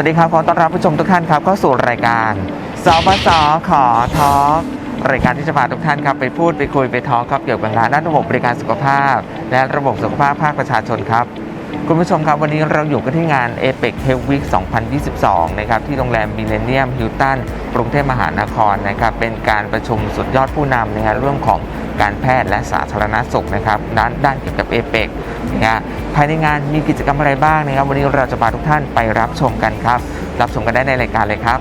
วัสดีครับ ขอต้อนรับผู้ชมทุกท่านครับเข้าสู่รายการสบสขอทอล์กรายการที่จะพาทุกท่านครับไปพูดไปคุยไปทอล์กครับเกี่ยวกับงานด้านระบบบริการสุขภาพ และระบบสุขภาพภาคประชาชนครับ คุณผู้ชมครับวันนี้เราอยู่กันที่งาน APEC Health Week 2022 นะครับที่โรงแรมมิเลเนียมฮิลตันกรุงเทพมหานครนะครับเป็นการประชุมสุดยอดผู้นำนะครับเรื่องของการแพทย์และสาธารณสุขนะครับด้านด้านเกี่ยวกับ APEC นะฮะภายในงานมีกิจกรรมอะไรบ้างนะครับ วันนี้เราจะพาทุกท่านไปรับชมกันครับ รับชมกันได้ในรายการเลยครับ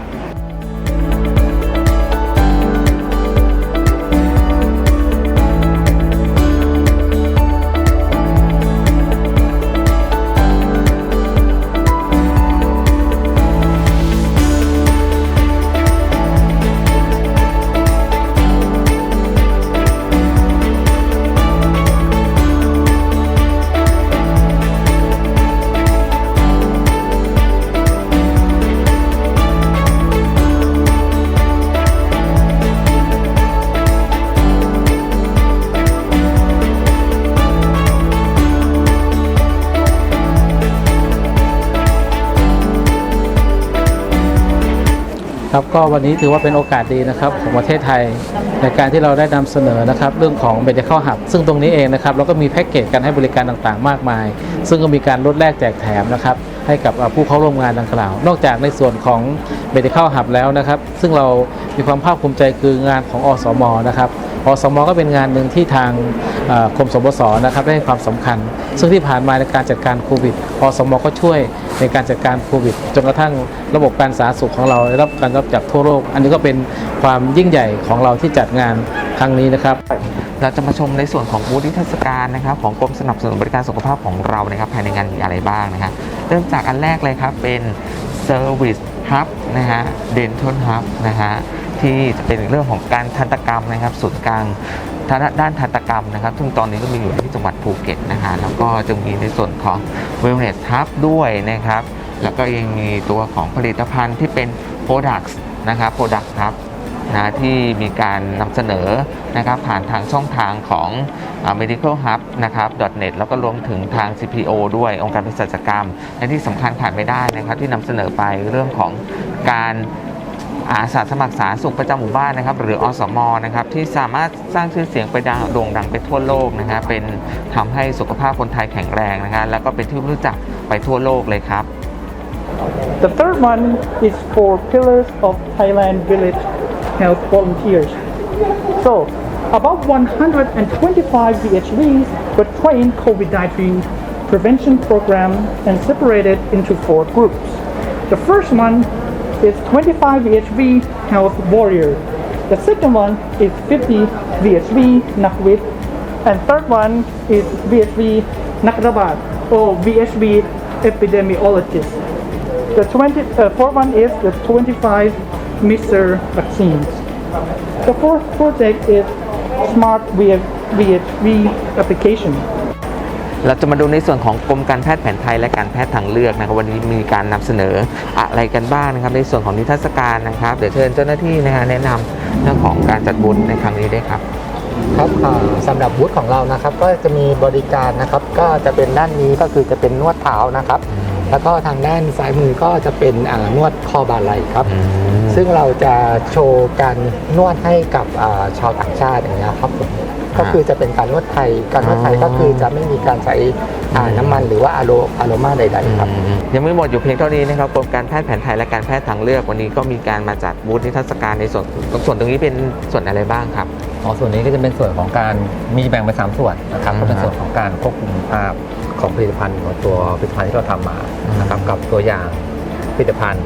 ครับก็วันนี้ถือว่าเป็นโอกาสดีนะครับของประเทศไทย ในการที่เราได้นำเสนอนะครับเรื่องของ medical hub ซึ่งตรงนี้เองนะครับเราก็มีแพ็กเกจการให้บริการต่างๆ มากมาย ซึ่งก็มีการลดแลกแจกแถมนะครับให้กับผู้เข้าร่วมงานดังกล่าว นอกจากในส่วนของ medical hub แล้วนะครับซึ่งเรามีความภาคภูมิใจคืองานของอสมนะครับอสมก็เป็นงานหนึ่งที่ทางกรมสบสนะครับได้ให้ความสำคัญ ซึ่งที่ผ่านมาในการจัดการโควิดอสมก็ช่วย ในการจัดการโควิดจนกระทั่งระบบการสาธารณสุขของเราได้รับการรับจากทั่วโลก อันนี้ก็เป็นความยิ่งใหญ่ของเราที่จัดงานครั้งนี้นะครับ เราจะมาชมในส่วนของบูธนิทรรศการนะครับของกรมสนับสนุนบริการสุขภาพของเรานะครับภายในงานมีอะไรบ้างนะครับเริ่มจากอันแรกเลยครับเป็น Service Hub นะฮะ Dental Hub นะฮะ ที่จะเป็นเรื่องของการทันตกรรมนะครับศูนย์กลางทางด้านทันตกรรมนะครับ ซึ่งตอนนี้ก็มีอยู่ที่จังหวัดภูเก็ตนะฮะแล้วก็จะมีในส่วนของ Wellness Hub ด้วยนะครับ แล้วก็ยังมีตัวของผลิตภัณฑ์ที่เป็น Products นะครับ Product Hub นะที่มีการนำเสนอนะครับผ่านทางช่องทางของ medical hub นะครับ .net แล้วก็รวมถึงทาง CPO ด้วยองค์การเภสัชกรรม และที่สำคัญขาดไม่ได้นะครับ ที่นำเสนอไปเรื่องของการ อาสาสมัครสาธารณสุขประจำหมู่บ้านนะครับ หรืออสมนะครับที่สามารถสร้างชื่อเสียงไปดังโด่งดังไปทั่วโลกนะครับเป็นทำให้สุขภาพคนไทยแข็งแรงนะครับแล้วก็เป็นที่รู้จักไปทั่วโลกเลยครับ The third one is for Pillars of Thailand Village Health Volunteers. So, about 125 VHVs were trained COVID-19 prevention program and separated into four groups. The first one is 25 VHV Health Warrior. The second one is 50 VHV Nakwit. And third one is VHV Nakrabat or VHV Epidemiologist. The 20, uh, fourth one is the 25 Mr. vaccines. The fourth project is Smart VHV application. เราจะมาดูในส่วนของกรมการแพทย์แผนไทยและการแพทย์ทางเลือกนะครับวันนี้มีการนำเสนออะไรกันบ้างนะครับ ในส่วนของนิทรรศการนะครับ เดี๋ยวเชิญเจ้าหน้าที่นะฮะแนะนำเรื่องของการจัดบุญในครั้งนี้ด้วยครับครับอ่าสำหรับบูธของเรานะครับก็จะมีบริการนะครับ ก็จะเป็นด้านนี้ก็คือจะเป็นนวดเท้านะครับ แล้วก็ทางด้านซ้ายมือก็จะเป็นอ่านวดคอบาไหล่ครับ ซึ่งเราจะโชว์การนวดให้กับอ่าชาวต่างชาติอย่างเงี้ยครับผม ก็คือจะเป็นการนวดไทย การนวดไทยก็คือจะไม่มีการใช้อ่าน้ำมันหรือว่าอะโลอะโลมาใดๆครับยังไม่หมดอยู่เพียงเท่านี้นะครับกรมการแพทย์แผนไทยและการแพทย์ทางเลือกวันนี้ก็มีการมาจัดบูธนิทรรศการในส่วนตรงส่วนตรงนี้เป็นส่วนอะไรบ้างครับอ๋อส่วนนี้ก็จะเป็นส่วนของการมีแบ่งเป็นสามส่วนนะครับอืมก็เป็นส่วนของการควบคุมภาพของผลิตภัณฑ์ของตัวผลิตภัณฑ์ที่เราทำมาอืมนะครับกับตัวอย่าง ผลิตภัณฑ์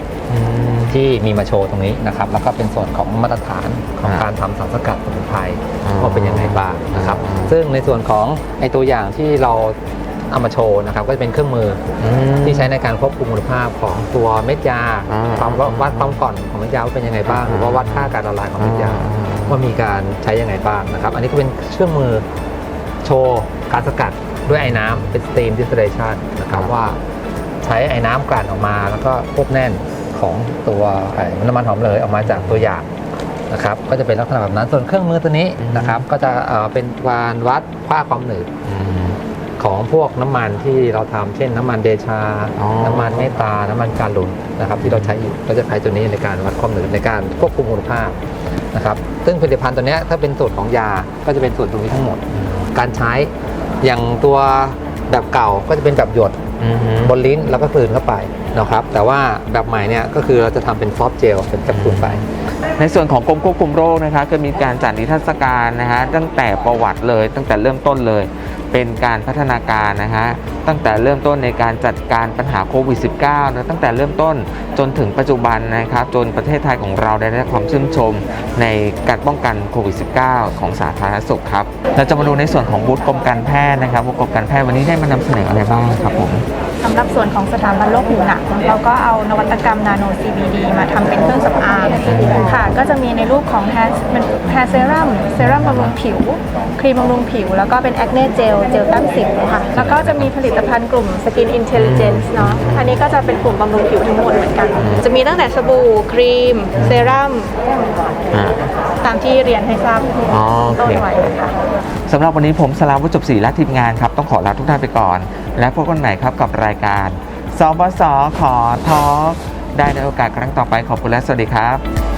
ที่มีมาโชว์ตรงนี้นะครับ แล้วก็เป็นส่วนของมาตรฐานของอ่าการทำสารสกัดสมุนไพรอ๋อว่าเป็นยังไงบ้างนะครับอืมซึ่งในส่วนของไอตัวอย่างที่เราเอามาโชว์นะครับ ก็จะเป็นเครื่องมืออมที่ใช้ในการควบคุมคุณภาพของตัวเม็ดยาอ่าความว่าวัดความก่อนของเม็ดยาว่าเป็นยังไงบ้างหรือว่าวัดค่าการละลายของเม็ดยาว่ามีการใช้ยังไงบ้างนะครับ อันนี้ก็เป็นเครื่องมือโชว์การสกัดด้วยไอ้น้ำเป็น steam distillation นะครับว่า ใช้ไอ้น้ำกลั่นออกมา แล้วก็ควบแน่นของตัวไอ้น้ำมันหอมระเหยออกมาจากตัวอย่างนะครับก็จะเป็นลักษณะแบบนั้นส่วนเครื่องมือตัวนี้นะครับ ก็จะเอ่อเป็นการวัดค่าความหนืดอืมของพวกน้ำมันที่เราทำเช่น น้ำมันเดชาอ๋อน้ำมันเมตตาน้ำมันการหลุนนะครับ ที่เราใช้อยู่เราจะใช้ตัวนี้ในการวัดความหนืดในการควบคุมคุณภาพนะครับ ซึ่งผลิตภัณฑ์ตัวเนี้ยถ้าเป็นสูตรของยาก็จะเป็นสูตรตรงนี้ทั้งหมด การใช้อย่างตัวแบบเก่าก็จะเป็นแบบหยดอือฮึ บนลิ้นแล้วก็กลืนเข้าไปนะครับแต่ว่าแบบใหม่เนี่ยก็คือเราจะทำเป็นซอฟต์เจลเป็นแคปซูลไป ในส่วนของกรมควบคุมโรคนะคะก็มีการจัดนิทรรศการนะฮะตั้งแต่ประวัติเลยตั้งแต่เริ่มต้นเลย เป็นการพัฒนาการนะฮะตั้งแต่เริ่มต้นในการจัดการปัญหาโควิด -19 นะตั้งแต่เริ่มต้นจนถึงปัจจุบันนะครับจนประเทศไทยของเราได้รับความชื่นชมในการป้องกันโควิด -19 ของสาธารณสุขครับเราจะมาดูในส่วนของบูธกรมการแพทย์นะครับว่ากรมการแพทย์วันนี้ได้มานำเสนออะไรบ้างครับผม สำหรับส่วนของสถาบันโรคผิวหนังเราก็เอานวัตกรรมนาโน CBD มาทำเป็นเครื่องสำอางค่ะ ก็จะมีในรูปของแฮร์เป็นแฮร์เซรั่มเซรั่มบำรุงผิว ครีมบำรุงผิว แล้วก็เป็นแอคเน่เจลเจลแต้มสิวค่ะ แล้วก็จะมีผลิตภัณฑ์กลุ่ม Skin Intelligence เนาะอันนี้ก็จะเป็นกลุ่มบำรุงผิวทั้งหมดเหมือนกัน จะมีตั้งแต่สบู่ครีม เซรั่มอ่าตามที่เรียนให้ทราบอ๋อโอเคต้นไว้ค่ะ สำหรับวันนี้ผมสลาวุฒิจบศรีและทีมงานครับ ต้องขอลาทุกท่านไปก่อน และพบกันใหม่ครับกับรายการสบสขอทอกได้ในโอกาสครั้งต่อไปขอบคุณและสวัสดีครับ